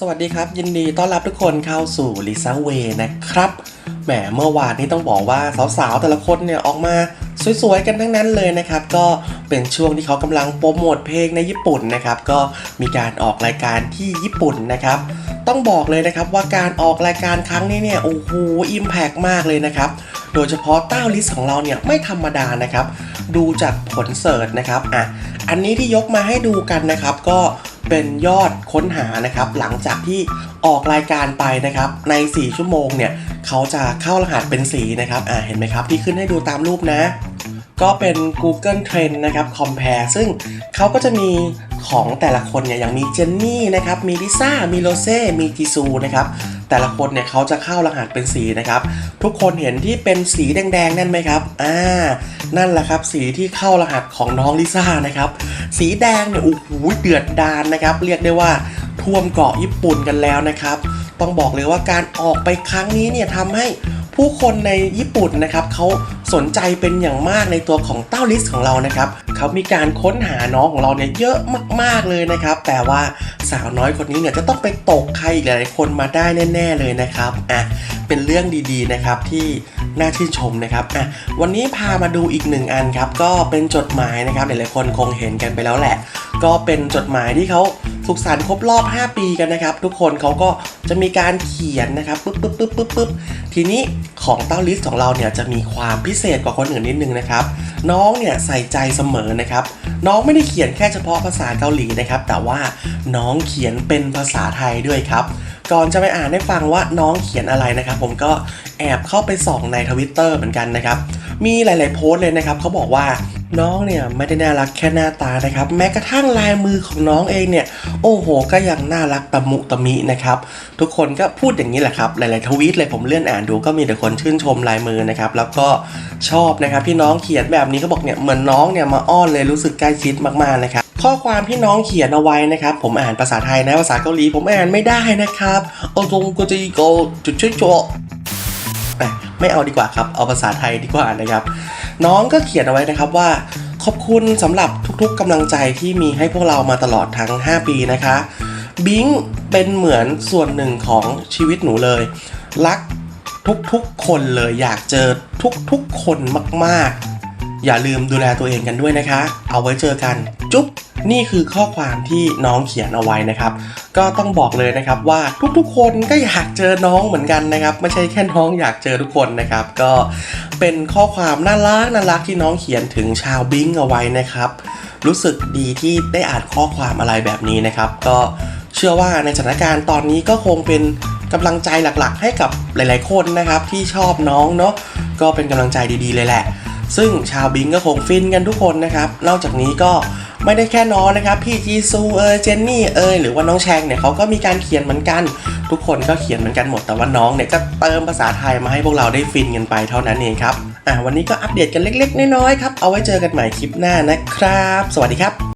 สวัสดีครับ ยินดีต้อนรับทุกคนเข้าสู่ลิซ่าเวนะครับแหมเมื่อวานนี้ต้องบอกว่าสาวๆ แต่ละคนเนี่ยออกมาสวยๆ กันทั้งนั้นเลยนะครับ ก็เป็นช่วงที่เขากำลังโปรโมทเพลงในญี่ปุ่นนะครับ ก็มีการออกรายการที่ญี่ปุ่นนะครับ ต้องบอกเลยนะครับว่าการออกรายการครั้งนี้เนี่ยโอ้โหอิมแพกมากเลยนะครับโดยเฉพาะเต้าลิสของเราเนี่ยไม่ธรรมดานะครับ ดูจากผลเสิร์ชนะครับอะอันนี้ที่ยกมาให้ดูกันนะครับ ก็ เป็นยอดค้นหานะครับ หลังจากที่ออกรายการไปนะครับ ใน 4 ชั่วโมงเนี่ยเขาจะเข้ารหัสเป็นสีนะครับอ่าเห็นไหมครับที่ขึ้นให้ดูตามรูปนะ ก็เป็น Google Trend นะครับ Compare ซึ่งเขาก็จะมี ของแต่ละคนเนี่ยอย่างมีเจนนี่นะครับมีลิซ่ามีโรเซ่มีจีซูนะครับแต่ละคนเนี่ยเขาจะเข้ารหัสเป็นสีนะครับ ทุกคนเห็นที่เป็นสีแดงๆนั่นไหมครับอ่านั่นแหละครับสีที่เข้ารหัสของน้องลิซ่านะครับ สีแดงเนี่ยโอ้โหเดือดดานนะครับ เรียกได้ว่าท่วมเกาะญี่ปุ่นกันแล้วนะครับ ต้องบอกเลยว่าการออกไปครั้งนี้เนี่ยทำให้ ผู้คนในญี่ปุ่นนะครับเขาสนใจเป็นอย่างมากในตัวของเต้าลิสของเรานะครับเขามีการค้นหาน้องของเราเนี่ยเยอะมากๆเลยนะครับ แต่ว่าสาวน้อยคนนี้เนี่ยจะต้องไปตกใครอีกหลายๆคนมาได้แน่ ๆเลยนะครับอะเป็นเรื่องดีๆนะครับที่น่าชื่นชมนะครับอะวันนี้พามาดูอีกหนึ่งอันครับก็เป็นจดหมายนะครับหลายๆคนคงเห็นกันไปแล้วแหละ ก็เป็นจดหมายที่เขา สุขสันต์ครบรอบ 5 ปีกันนะครับ ทุกคนเขาก็จะมีการเขียนนะครับปึ๊บปึ๊บปึ๊บปึ๊บปึ๊บทีนี้ของเต้าลิสของเราเนี่ยจะมีความพิเศษกว่าคนอื่นนิดนึงนะครับ น้องเนี่ยใส่ใจเสมอนะครับ น้องไม่ได้เขียนแค่เฉพาะภาษาเกาหลีนะครับ แต่ว่าน้องเขียนเป็นภาษาไทยด้วยครับก่อนจะไปอ่านให้ฟังว่าน้องเขียนอะไรนะครับ ผมก็แอบเข้าไปส่องในทวิตเตอร์เหมือนกันนะครับ มีหลาย ๆ โพสต์เลยนะครับเขาบอกว่า น้องเนี่ยไม่ได้น่ารักแค่หน้าตานะครับ แม้กระทั่งลายมือของน้องเองเนี่ย โอ้โห ก็ยังน่ารักตะมุตะมินะครับ ทุกคนก็พูดอย่างนี้แหละครับ หลาย ๆ ทวีตเลยผมเลื่อนอ่านดูก็มีแต่คนชื่นชมลายมือนะครับ แล้วก็ชอบนะครับที่น้องเขียนแบบนี้เขาบอกเนี่ยเหมือนน้องเนี่ยมาอ้อนเลยรู้สึกใกล้ชิดมาก ๆ นะครับข้อความที่น้องเขียนเอาไว้นะครับ ผมอ่านภาษาไทยนะภาษาเกาหลีผมอ่านไม่ได้นะครับโอซงโกจิโกจุดชื่อโจไม่เอาดีกว่าครับ เอาภาษาไทยดีกว่านะครับ น้องก็เขียนเอาไว้นะครับว่า ขอบคุณสำหรับทุกๆกำลังใจที่มีให้พวกเรามาตลอดทั้ง 5 ปีนะคะบิงเป็นเหมือนส่วนหนึ่งของชีวิตหนูเลย รักทุกๆคนเลยอยากเจอทุกๆคนมากๆ อย่าลืมดูแลตัวเองกันด้วยนะคะ เอาไว้เจอกัน จุ๊บ นี่คือข้อความที่น้องเขียนเอาไว้นะครับ ก็ต้องบอกเลยนะครับว่าทุกๆ คนก็อยากเจอน้องเหมือนกันนะครับ ไม่ใช่แค่น้องอยากเจอทุกคนนะครับ ก็เป็นข้อความน่ารักน่ารักที่น้องเขียนถึงชาวบิงเอาไว้นะครับ รู้สึกดีที่ได้อ่านข้อความอะไรแบบนี้นะครับ ก็เชื่อว่าในสถานการณ์ตอนนี้ก็คงเป็นกำลังใจหลักๆ ให้กับหลายๆ คนนะครับ ที่ชอบน้องเนาะก็เป็นกำลังใจดีๆเลยแหละ ซึ่งชาวบิงก็คงฟินกันทุกคนนะครับ นอกจากนี้ก็ ไม่ได้แค่น้องนะครับพี่จีซูเอยเจนนี่เอยหรือว่าน้องแชงเนี่ยเขาก็มีการเขียนเหมือนกัน ทุกคนก็เขียนเหมือนกันหมดแต่ว่าน้องเนี่ยก็เติมภาษาไทยมาให้พวกเราได้ฟินกันไปเท่านั้นเองครับอะวันนี้ก็อัปเดตกันเล็ก ๆ น้อยๆครับเอาไว้เจอกันใหม่คลิปหน้านะครับ สวัสดีครับ